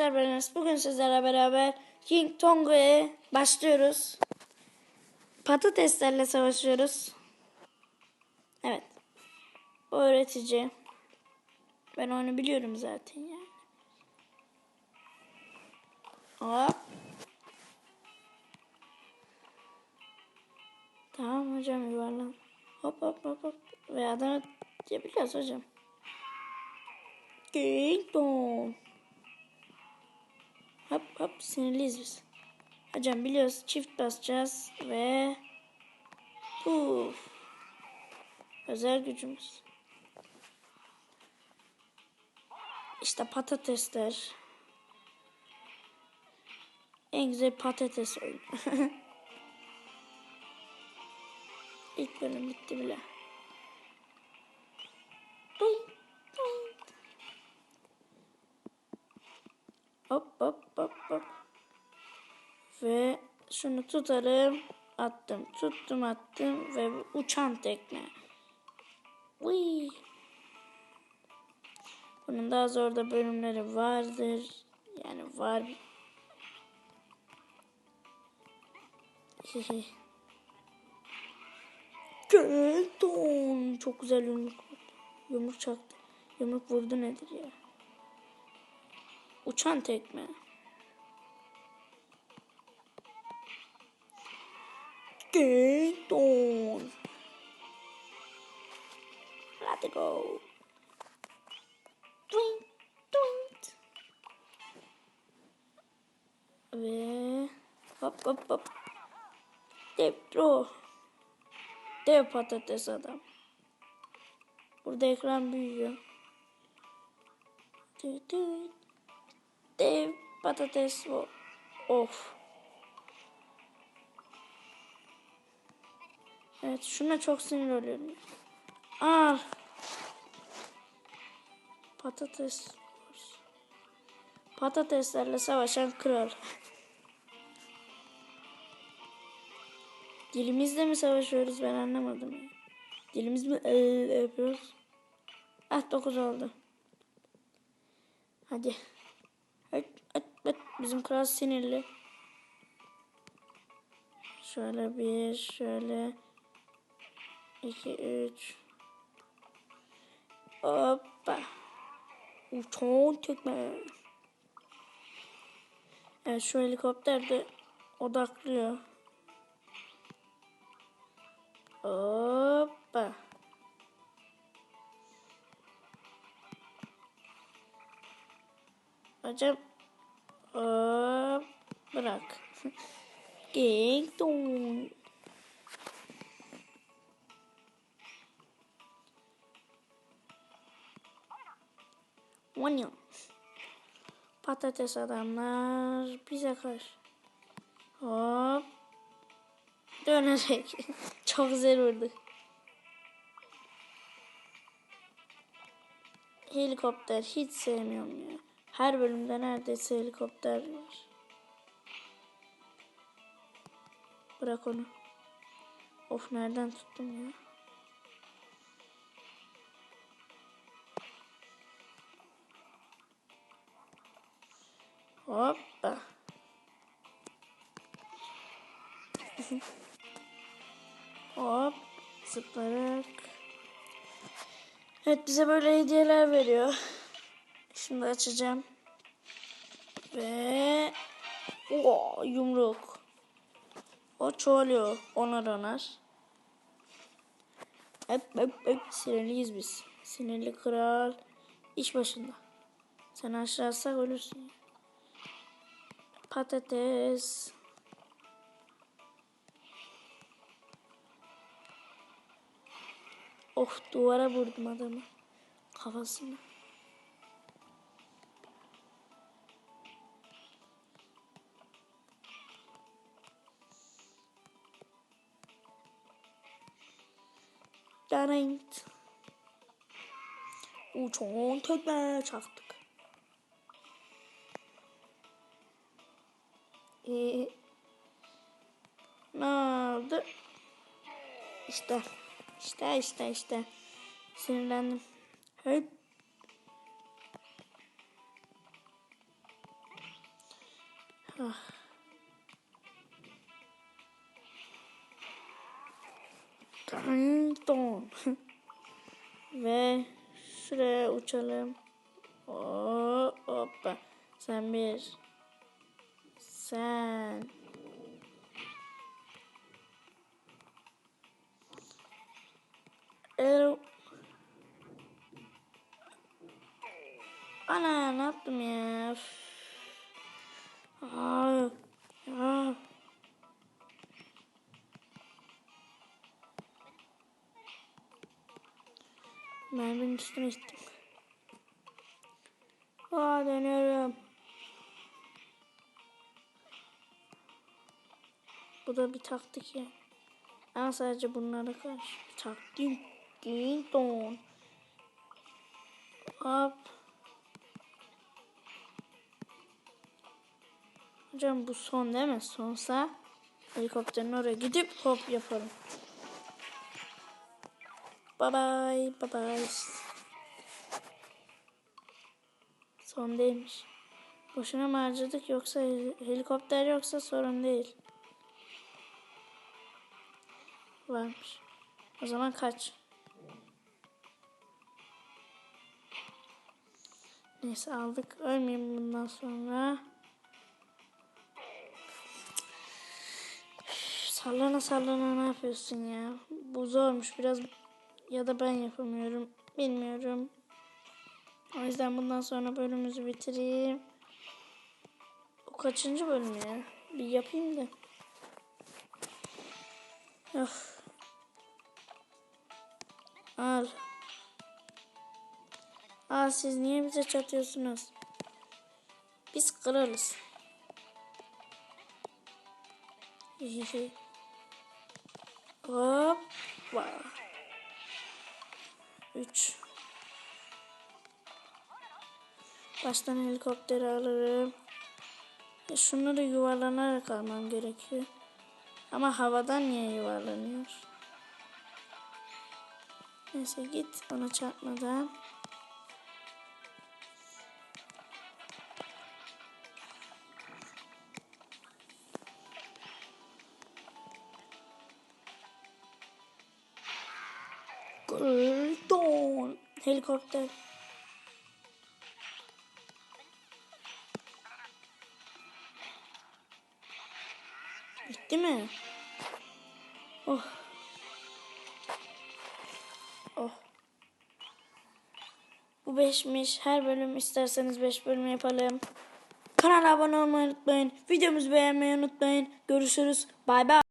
arkadaşlar ben. Bugün sizlerle beraber King Tongo'ya başlıyoruz. Patateslerle savaşıyoruz. Evet. Bu öğretici. Ben onu biliyorum zaten ya. Hop. Tamam hocam yuvarlan. Hop hop hop hop. Ve adını yapacağız hocam. King Tong. Hop sinirliyiz biz. Hocam biliyoruz çift basacağız ve Puf. Özel gücümüz. İşte patatesler. En güzel patates oyunu. İlk bölüm bitti bile. Doink, doink. Hop hop hop hop. Ve şunu tutarım. Attım. Tuttum attım. Ve uçan tekne. Uy. Bunun daha zor da bölümleri vardır. Yani var. Hihi. Kelton. Çok güzel yumruk. Yumruk çaktı. Yumruk vurdu nedir ya? Uçan tekme. Kelton. Let go. Twink, twink. Ve hop hop hop. Dev throw. Dev patates adam. Burada ekran büyüyor. Tü tü. Dev patates bu. Of. Evet şuna çok sinir oluyorum. Al. Patates. Patateslerle savaşan kral. Dilimizle mi savaşıyoruz ben anlamadım. Dilimiz mi ee, yapıyoruz? Ah 9 oldu. Hadi. Evet. Bizim kral sinirli. Şöyle bir, şöyle. iki, üç. Hoppa. Uçan tekme. Evet şu helikopter de odaklıyor. Hoppa. Hocam. Bırak. Ging dong. Vanyo. Patates adamlar bize karşı. Hop. Dönerek. Çok güzel vurdu. Helikopter hiç sevmiyorum ya. Her bölümde neredeyse helikopter var. Bırak onu. Of nereden tuttum ya. Hoppa. Hop. Zıplayarak. Evet bize böyle hediyeler veriyor. Şimdi açacağım. Ve o yumruk. O çoğalıyor. Onar onar. Hep hep hep sinirliyiz biz. Sinirli kral. iş başında. Sen aşağı atsak ölürsün. Patates. Of duvara vurdum adamı. Kafasını. Daraynt. Uçan tekme çaktık. Ee, ne oldu? İşte. İşte işte işte. Sinirlendim. Hep. Ah. Don. Ve şuraya uçalım. Oo, hoppa. Sen bir. Sen. Eğer... Ana ne yaptım ya? Üf. Aa, Merminin üstüne gittim. Aa dönüyorum. Bu da bir taktik ya. Ama sadece bunlara karşı taktik. Ding dong. Hop. Hocam bu son değil mi? Sonsa helikopterin oraya gidip hop yaparım. Bye bye. Bye bye. Son değilmiş. Boşuna mı harcadık yoksa helikopter yoksa sorun değil. Varmış. O zaman kaç. Neyse aldık. Ölmeyeyim bundan sonra. Sallana sallana ne yapıyorsun ya? Bu zormuş biraz ya da ben yapamıyorum bilmiyorum. O yüzden bundan sonra bölümümüzü bitireyim. O kaçıncı bölüm ya? Bir yapayım da. Of. Al. Aa siz niye bize çatıyorsunuz? Biz kralız. Hop. Wow. 3 Baştan helikopteri alırım. E şunları yuvarlanarak almam gerekiyor. Ama havadan niye yuvarlanıyor? Neyse git ona çarpmadan. Gordon. Helikopter. Bitti mi? Oh. Oh. Bu beşmiş. Her bölüm isterseniz beş bölüm yapalım. Kanala abone olmayı unutmayın. Videomuzu beğenmeyi unutmayın. Görüşürüz. Bay bay.